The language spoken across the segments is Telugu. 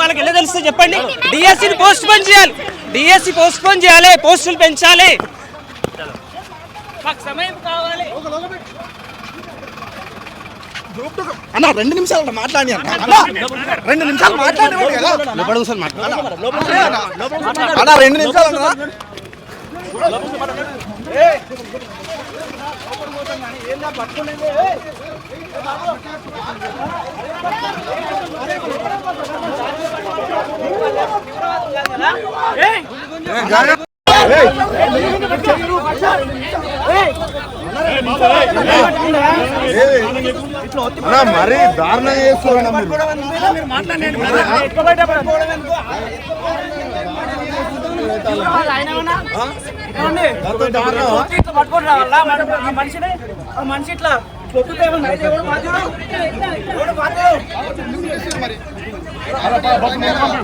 వాళ్ళకి ఎలా తెలుస్తుంది చెప్పండి? డిఎస్సిని పోస్ట్ పోన్ చేయాలి. డిఎస్సి పోస్ట్ పోన్ చేయాలి. పోస్టులు పెంచాలి. మాకు సమయం కావాలి. అన్న రెండు నిమిషాలు మాట్లాడి అన్న. రెండు నిమిషాలు మాట్లాడి అన్న. రెండు నిమిషాలు అన్న. మరీ దారుణంగా చేస్తున్నా ఇట్లా పట్టుకొని రావాలా మన- ఆ మనిషిని ఆ మనిషి ఇట్లా కొట్టుతే ఏమన్నా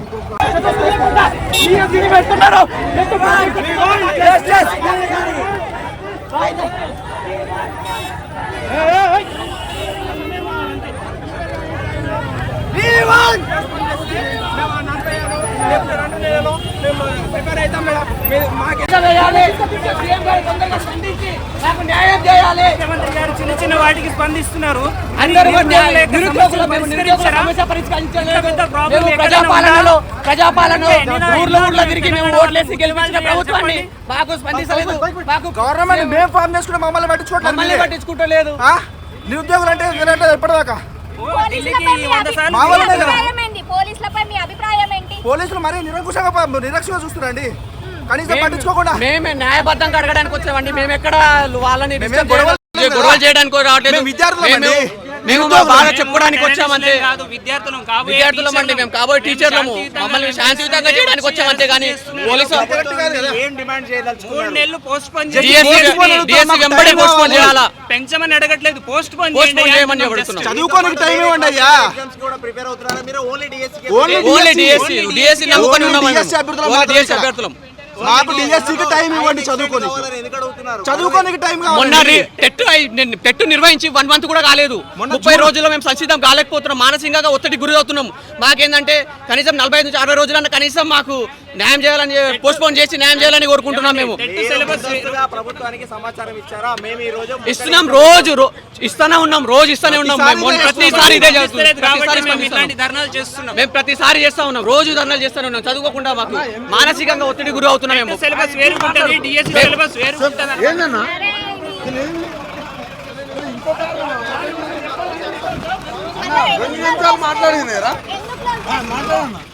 అయితే ఎవడు బాధ్యుడు? ఎవడు బాధ్యుడు? ఈ దీన్ని పెట్టుకున్నారు. Yes, yes. ముఖ్యమంత్రి గారు చిన్న చిన్న వాటికి స్పందిస్తున్నారు. ప్రజాపాలనలో ఉందా? ప్రజాపాలన నేను ఊర్లో ఊర్లో ఎన్నో తిరిగి మేము చెప్పండి. ఓట్లేసి గెలిపించిన ప్రభుత్వాన్ని మాకు స్పందించలేదు. మాకు గవర్నమెంట్ మేము ఫామ్ చేసుకుంటే మమ్మల్ని పట్టించుకోవట్లేదు మమ్మల్ని మీరే. పట్టించుకుంటలేదు. ఆ? నిరుద్యోగులు అంటే ఎప్పటిదాకా పోలీసులు మరీ నిరంకుశంగా నిరక్షగా చూస్తున్నారండి కనీసం పట్టించుకోకుండా. మేమే న్యాయబద్ధంగా అడగడానికి వచ్చామండి. మేము ఎక్కడ వాళ్ళని గొడవలు చేయడానికి- రావట్లేదు. మేము విద్యార్థులమండి. మేము- బాధ చెప్పుకోవడానికి వచ్చామంతే. కాదు విద్యార్థులం విద్యార్థులం అండి మేము. కాబోయే టీచర్లము మమ్మల్ని శాంతియుతంగా చేయడానికి వచ్చామంతే కానీ పోలీసు పెంచమని అడగట్లేదు. పోస్ట్ పోన్ పోస్ట్ పోన్ చేయమని చెబుతున్నాం. చదువుకోనికి టైం ఇవ్వండి అయ్యా. ఓన్లీ ఓన్లీ డిఎస్సి డిఎస్సి నమ్ముకొని ఉన్నాం మేము. DSC అభ్యర్థులం. మాకు డిఎస్సికి టైం ఇవ్వండి చదువుకోనికి చదువుకోనికి టైం మొన్న టెట్ టెట్ నిర్వహించి వన్ మంత్ కూడా కాలేదు. ముప్పై రోజుల్లో మేము సంసిద్ధం కాలేకపోతున్నాం. మానసికంగా ఒత్తిడి గురి అవుతున్నాం మాకేందంటే కనీసం నలభై ఐదు నుంచి అరవై రోజులన్న కనీసం మాకు న్యాయం చేయాలని పోస్ట్ పోన్ చేసి న్యాయం చేయాలని కోరుకుంటున్నాం మేము. టెట్ సిలబస్ ప్రభుత్వానికి సమాచారం ఇచ్చారా? మేము ఈ రోజు ఇస్తున్నాం రోజు ఇస్తానే ఉన్నాం రోజు ఇస్తానే ఉన్నాం ప్రతిసారి ఇదే చేస్తున్నాం. మేము స్పందిస్తున్నాం. ఇట్లాంటి ధర్నాలు చేస్తున్నాం. మేము ప్రతిసారి చేస్తా ఉన్నాం. రోజు ధర్నాలు చేస్తానే ఉన్నాం. చదువుకోకుండా మాకు మానసికంగా ఒత్తిడి గురి అవుతున్నాం మేము. సిలబస్ వేరుకుంటది. డిఎస్సి సిలబస్ వేరుకుంటది. ఏందన్నా? రెండు నిమిషాలు మాట్లాడింది ఎందుకు